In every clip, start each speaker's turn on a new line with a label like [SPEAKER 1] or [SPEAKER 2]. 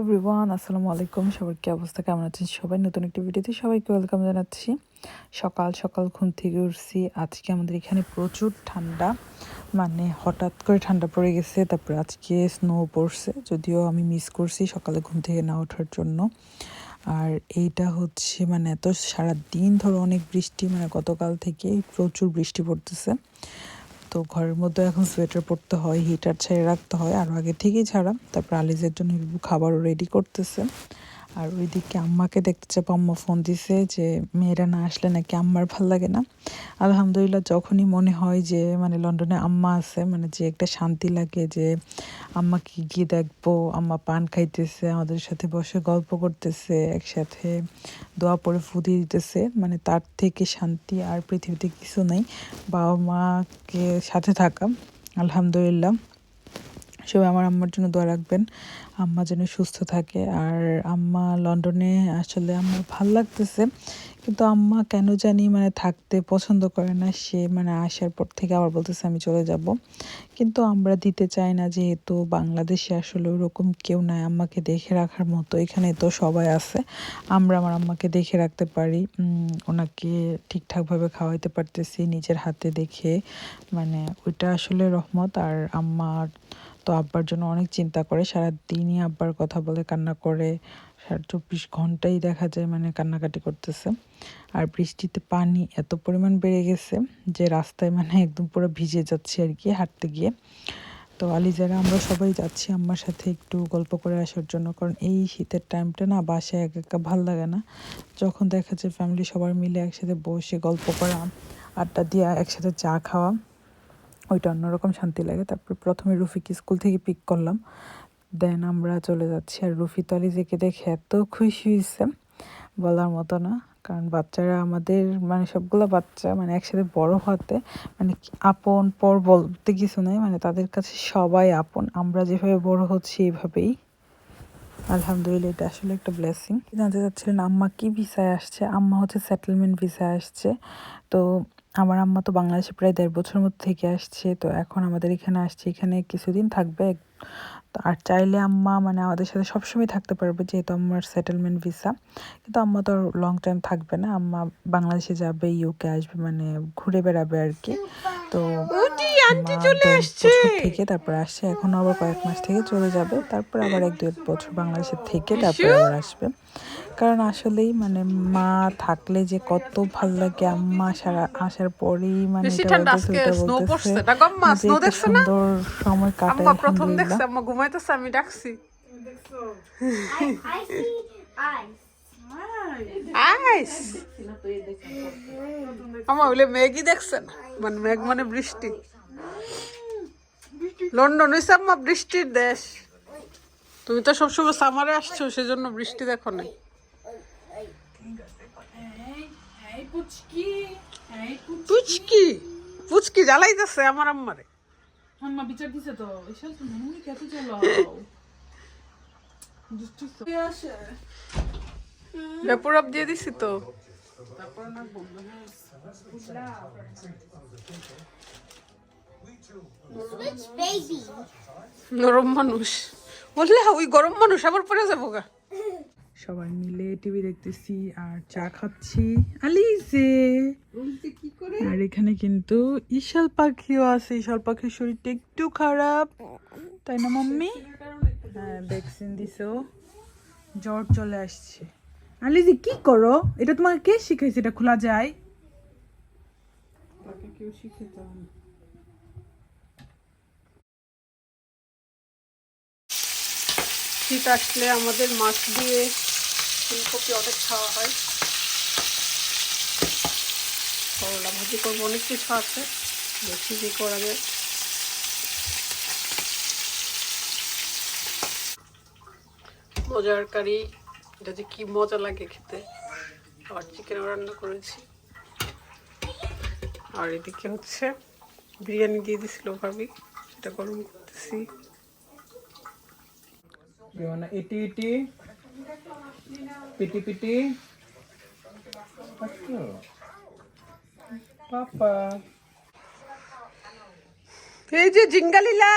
[SPEAKER 1] Everyone আসসালামু আলাইকুম। সবার কি অবস্থা? কেমন আছেন সবাই? নতুন একটি ভিডিওতে সবাইকে ওয়েলকাম জানাচ্ছি। সকাল সকাল ঘুম থেকে উঠছি। আজকে আমাদের এখানে প্রচুর ঠান্ডা। মানে হঠাৎ করে ঠান্ডা পড়ে গেছে। তারপরে আজকে স্নো পড়ছে। যদিও আমি মিস করছি সকালে ঘুম থেকে না ওঠার জন্য। আর এইটা হচ্ছে মানে এত সারা দিন ধরে অনেক বৃষ্টি। মানে গতকাল থেকে প্রচুর বৃষ্টি পড়তেছে। তো ঘরের মধ্যে এখন সোয়েটার পরতে হয় হিটার ছেড়ে রাখতে হয়। আর আগে থেকেই ছাড়া তারপর আলিজের জন্য খাবারও রেডি করতেছে। আর ওইদিকে আম্মাকে দেখতে চাপো আম্মা ফোন দিছে যে মেয়েরা না আসলে নাকি আম্মার ভালো লাগে না। আলহামদুলিল্লাহ যখনই মনে হয় যে মানে লন্ডনে আম্মা আছে মানে যে একটা শান্তি লাগে যে আম্মাকে গিয়ে দেখব, আম্মা পান খাইতেছে, আমাদের সাথে বসে গল্প করতেছে, একসাথে দোয়া পড়ে ফুদিয়ে দিতেছে মানে তার থেকে শান্তি আর পৃথিবীতে কিছু নেই বাবা মাকে সাথে থাকা, আলহামদুলিল্লাহ। সবাই আমার আম্মার জন্য দোয়া রাখবেন। আম্মা যেন সুস্থ থাকে। আর আম্মা লন্ডনে আসলে আমার ভালো লাগতেছে। কিন্তু আম্মা কেন জানি মানে থাকতে পছন্দ করে না। সে মানে আসার পর থেকে আবার বলতেছে, আমি চলে যাব। কিন্তু আমরা দিতে চাই না, যেহেতু বাংলাদেশে আসলে ওরকম কেউ নাই। আম্মাকে দেখে রাখার মতো এখানে তো সবাই আছে। আমরা আমার আম্মাকে দেখে রাখতে পারি। ওনাকে ঠিকঠাকভাবে খাওয়াইতে পারতেছি, নিজের হাতে দেখে। মানে ওইটা আসলে রহমত। আর আম্মার তো আব্বার জন্য অনেক চিন্তা করে সারা দিনই আব্বার কথা বলে, কান্না করে। সারা চব্বিশ ঘন্টাই দেখা যায় মানে কান্নাকাটি করতেছে। আর বৃষ্টিতে পানি এত পরিমাণ বেড়ে গেছে যে রাস্তায় মানে একদম পুরো ভিজে যাচ্ছে আর কি হাঁটতে গিয়ে। তো আলিজারা, আমরা সবাই যাচ্ছি আম্মার সাথে একটু গল্প করে আসার জন্য। কারণ এই শীতের টাইমটা না বাসায় এক একা ভালো লাগে না। যখন দেখা যায় ফ্যামিলি সবার মিলে একসাথে বসে গল্প করা, আড্ডা দিয়ে একসাথে চা খাওয়া ওইটা অন্যরকম শান্তি লাগে। তারপর প্রথমে রুফিকে স্কুল থেকে পিক করলাম। দেন আমরা চলে যাচ্ছি আর রুফি তো আলিজেকে দেখে এত খুশি হয়েছে বলার মতো না। কারণ বাচ্চারা আমাদের মানে সবগুলো বাচ্চা মানে একসাথে বড় হতে মানে আপন পর বলতে কিছু নেই মানে তাদের কাছে সবাই আপন। আমরা যেভাবে বড় হচ্ছি এভাবেই। আলহামদুলিল্লাহ, এটা আসলে একটা ব্লেসিং জানতে চাচ্ছিলেন, আম্মা কি ভিসায় আসছে? আম্মা হচ্ছে সেটেলমেন্ট ভিসায় আসছে। তো আমার আম্মা তো বাংলাদেশে প্রায় দেড় বছর মধ্যে থেকে আসছে, তো এখন আমাদের এখানে আসছে, এখানে কিছুদিন থাকবে। আর চাইলে আম্মা মানে আমাদের সাথে সবসময় থাকতে পারবে, যেহেতু আমার সেটেলমেন্ট ভিসা কিন্তু আম্মা তো লং টাইম থাকবে না, আম্মা বাংলাদেশে যাবে ইউকে আসবে মানে ঘুরে বেড়াবে আর কি। তো আম্মা দেড় বছর থেকে তারপর আসছে এখন আবার কয়েক মাস থেকে চলে যাবে। তারপর আবার এক দুই বছর বাংলাদেশে থেকে তারপর আবার আসবে। কারণ আসলেই মানে মা থাকলে যে কত ভালো লাগে আম্মা সারা আসার পরেই মানে সুন্দর সময়
[SPEAKER 2] আম্মা প্রথম দেখছে আম্মা ঘুমাইতেছে আমি ডাকছি।
[SPEAKER 3] I, I see eyes.
[SPEAKER 2] আইস। আম্মা বলে মেঘই দেখছেন মানে মেঘ মানে বৃষ্টি। লন্ডন হইছে আম্মা বৃষ্টির দেশ। তুমি তো সবসময় সামারে আসছো সেজন্য বৃষ্টি দেখো নাই। পুচকি। পুচকি জ্বালাইতেছে আমার আম্মারে।
[SPEAKER 4] আম্মা বিচার দিছে তো। এসব
[SPEAKER 2] আপ দিয়ে দিছি তো।
[SPEAKER 3] Which
[SPEAKER 2] নরম মানুষ। বললে ওই গরম মানুষ আবার পরে যাব গা।
[SPEAKER 1] সবাই মিলে টিভি দেখতেছি আর চা খাচ্ছি। আলিজে। আর এখানে কিন্তু ইশাল পাখিও আছে। ইশাল পাখির শরীরটা একটু খারাপ। তাই না মাম্মি? হ্যাঁ ভ্যাকসিন দিছো। জ্বর চলে আসছে। আলিজি কি করো? এটা তোমাকে কে শিখাইছে এটা খোলা যায়?
[SPEAKER 2] শীত আসলে আমাদের মাছ দিয়ে ফুলকপি অনেক খাওয়া হয়। করলা ভাজি করব, অনেক কিছু আছে। দেখি কি করা যায়। মজার কারি এটা যে কি মজা লাগে খেতে আর চিকেনও রান্না করেছি আর এদিকে হচ্ছে বিরিয়ানি দিয়ে দিছিল ভাবি সেটা গরম করতেছি?
[SPEAKER 1] Piti piti? Acho. Papa.
[SPEAKER 2] এই যে জিঙ্গালিলা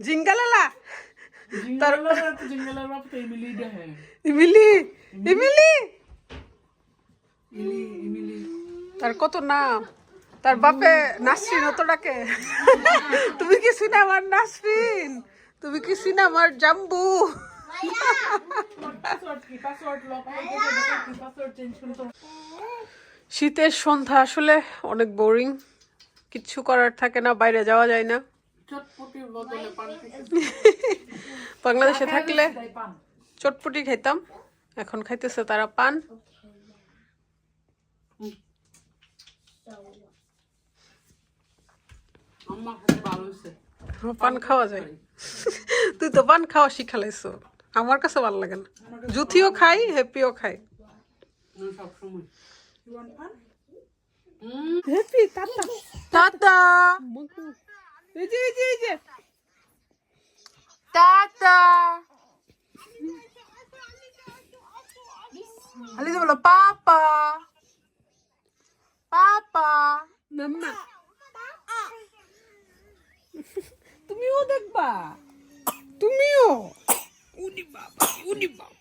[SPEAKER 2] জিঙ্গালালা
[SPEAKER 4] ইমিলি
[SPEAKER 2] ইমিলি? তার কত নাম? তার বাপে নাসরিন অত ডাকে। তুমি কি সিনেমার নাসরিন? তুমি কি সিনেমার জাম্বু? শীতের সন্ধ্যা আসলে অনেক বোরিং কিচ্ছু করার থাকে না বাইরে যাওয়া যায় না। বাংলাদেশে থাকলে চটপটি খাইতাম এখন খাইতেছে তারা পান। পান খাওয়া যায়। তুই তো পান খাওয়া শিখালাইছো আমার কাছে ভালো লাগে না। জুথিও খাই হ্যাপিও খাই। Happy tata. টাটা এই যে এই যে এই যে। টাটা। আলিজা বলো পাপা। পাপা। মাম্মা তুমিও দেখবা। তুমিও। উনি বাবা উনি বাবা।